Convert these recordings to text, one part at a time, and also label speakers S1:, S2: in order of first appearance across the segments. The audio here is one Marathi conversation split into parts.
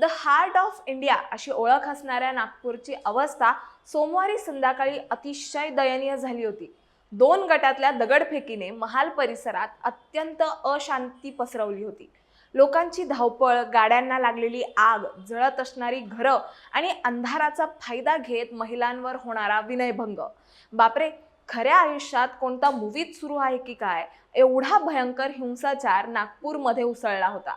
S1: द हार्ट ऑफ इंडिया अशी ओळख असणाऱ्या नागपूरची अवस्था सोमवारी संध्याकाळी अतिशय दयनीय झाली होती. दोन गटातल्या दगडफेकीने महाल परिसरात अत्यंत अशांती पसरवली होती. लोकांची धावपळ गाड्यांना लागलेली आग जळत असणारी घरं आणि अंधाराचा फायदा घेत महिलांवर होणारा विनयभंग. बापरे खऱ्या आयुष्यात कोणता मूवीच सुरू आहे की काय? एवढा भयंकर हिंसाचार नागपूरमध्ये उसळला होता.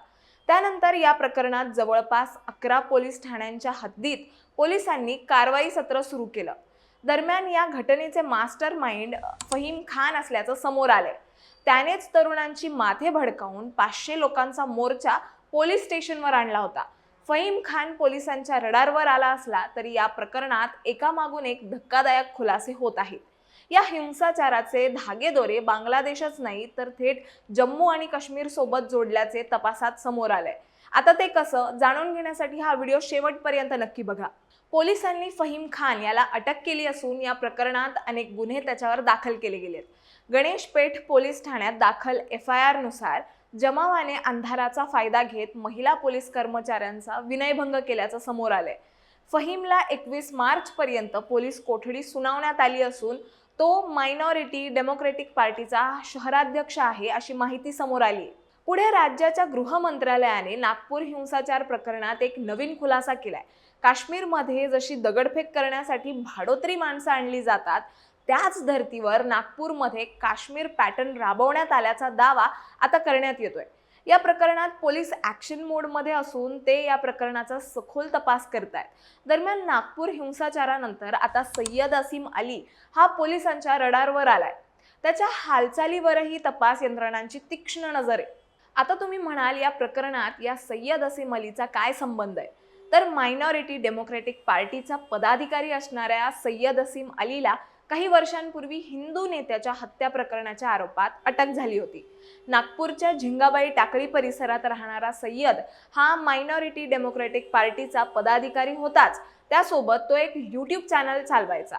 S1: त्यानंतर या प्रकरणात जवळपास अकरा पोलीस ठाण्यांच्या हद्दीत पोलिसांनी कारवाई सत्र सुरू केलं. दरम्यान या घटनेचे मास्टर माइंड फहीम खान असल्याचं समोर आलंय. त्यानेच तरुणांची माथे भडकावून पाचशे लोकांचा मोर्चा पोलीस स्टेशनवर आणला होता. फहीम खान पोलिसांच्या रडारवर आला असला तरी या प्रकरणात एकामागून एक धक्कादायक खुलासे होत आहेत. या हिंसाचाराचे धागेदोरे बांगलादेशच नाही तर थेट जम्मू आणि काश्मीर सोबत जोडल्याचे तपासात समोर आलंय. आता ते कसं जाणून घेण्यासाठी हा व्हिडिओ शेवटपर्यंत नक्की बघा. पोलिसांनी फहीम खान याला अटक केली असून या प्रकरणात अनेक गुन्हे त्याच्यावर दाखल केले गेलेत. गणेश पेठ पोलीस ठाण्यात दाखल एफ आय आरनुसार जमावाने अंधाराचा फायदा घेत महिला पोलीस कर्मचाऱ्यांचा विनयभंग केल्याचं समोर आलंय. फहीमला एकवीस मार्चपर्यंत पोलीस कोठडी सुनावण्यात आली असून तो मायनॉरिटी डेमोक्रेटिक पार्टीचा शहराध्यक्ष आहे अशी माहिती समोर आली. पुढे राज्याच्या गृह मंत्रालयाने नागपूर हिंसाचार प्रकरणात एक नवीन खुलासा केलाय. काश्मीरमध्ये जशी दगडफेक करण्यासाठी भाडोत्री माणसं आणली जातात त्याच धर्तीवर नागपूरमध्ये काश्मीर पॅटर्न राबवण्यात आल्याचा दावा आता करण्यात येतोय. या प्रकरणात पोलीस ॲक्शन मोडमध्ये असून ते या प्रकरणाचा सखोल तपास करत आहेत दरम्यान नागपूर हिंसाचारानंतर आता सय्यद असीम अली हा पोलिसांच्या रडारवर आलाय. त्याच्या हालचालीवरही तपास यंत्रणांची तीक्ष्ण नजर आहे. आता तुम्ही म्हणाल या प्रकरणात या सय्यद असीम अलीचा काय संबंध आहे? तर मायनॉरिटी डेमोक्रेटिक पार्टीचा पदाधिकारी असणाऱ्या सय्यद असीम अलीला काही वर्षांपूर्वी हिंदू नेत्याच्या हत्या प्रकरणाच्या आरोपात अटक झाली होती. नागपूरच्या झिंगाबाई टाकळी परिसरात राहणारा सय्यद हा मायनॉरिटी डेमोक्रेटिक पार्टीचा पदाधिकारी होताच. त्यासोबत तो एक यूट्यूब चॅनल चालवायचा.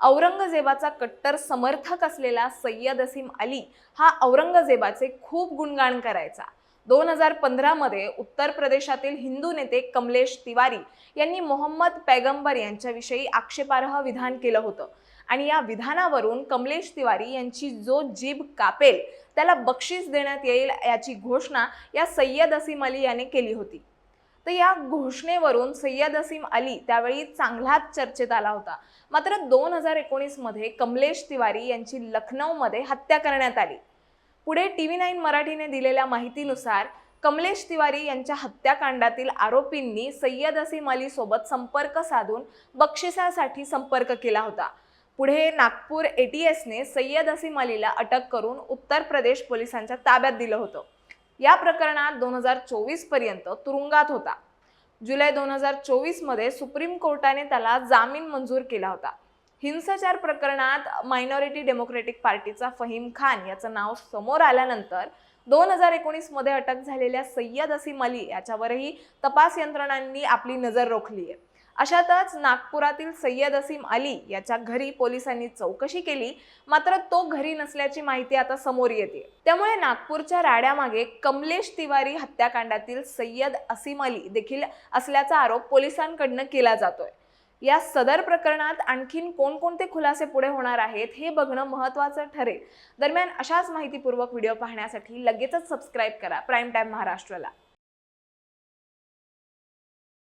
S1: औरंगजेबाचा कट्टर समर्थक असलेला सय्यद असीम अली हा औरंगजेबाचे खूप गुणगान करायचा. दोन हजार पंधरामध्ये उत्तर प्रदेशातील हिंदू नेते कमलेश तिवारी यांनी मोहम्मद पैगंबर यांच्याविषयी आक्षेपार्ह विधान केलं होतं. आणि या विधानावरून कमलेश तिवारी यांची जो जीभ कापेल त्याला बक्षीस देण्यात येईल याची घोषणा या सय्यद असीम अली याने केली होती. तर या घोषणेवरून सय्यद असीम अली त्यावेळी चांगलाच चर्चेत आला होता. मात्र दोन हजार एकोणीसमध्ये कमलेश तिवारी यांची लखनौमध्ये हत्या करण्यात आली. पुढे टी व्ही नाईन मराठीने दिलेल्या माहितीनुसार कमलेश तिवारी यांच्या हत्याकांडातील आरोपींनी सय्यद असीम अली सोबत संपर्क साधून बक्षिसासाठी संपर्क केला होता. पुढे नागपूर ए टी एसने सय्यद असीम अलीला अटक करून उत्तर प्रदेश पोलिसांच्या ताब्यात दिलं होतं. या प्रकरणात दोन हजार चोवीसपर्यंत तुरुंगात होता. जुलै दोन हजार चोवीसमध्ये सुप्रीम कोर्टाने त्याला जामीन मंजूर केला होता. हिंसाचार प्रकरणात मायनॉरिटी डेमोक्रेटिक पार्टीचा फहीम खान याचं नाव समोर आल्यानंतर दोन हजार एकोणीसमध्ये अटक झालेल्या सय्यद असीम अली याच्यावरही तपास यंत्रणांनी आपली नजर रोखली आहे अशातच नागपुरातील सय्यद असीम अली याच्या घरी पोलिसांनी चौकशी केली. मात्र तो घरी नसल्याची माहिती आता समोर येते. त्यामुळे नागपूरच्या राड्यामागे कमलेश तिवारी हत्याकांडातील सय्यद असीम अली देखील असल्याचा आरोप पोलिसांकडनं केला जातोय. या सदर प्रकरणात आणखीन कोणकोणते खुलासे पुढे होणार आहेत हे बघणं महत्त्वाचं ठरेल. दरम्यान अशाच माहितीपूर्वक व्हिडिओ पाहण्यासाठी लगेचच सबस्क्राईब करा. प्राईम टाईम महाराष्ट्राला.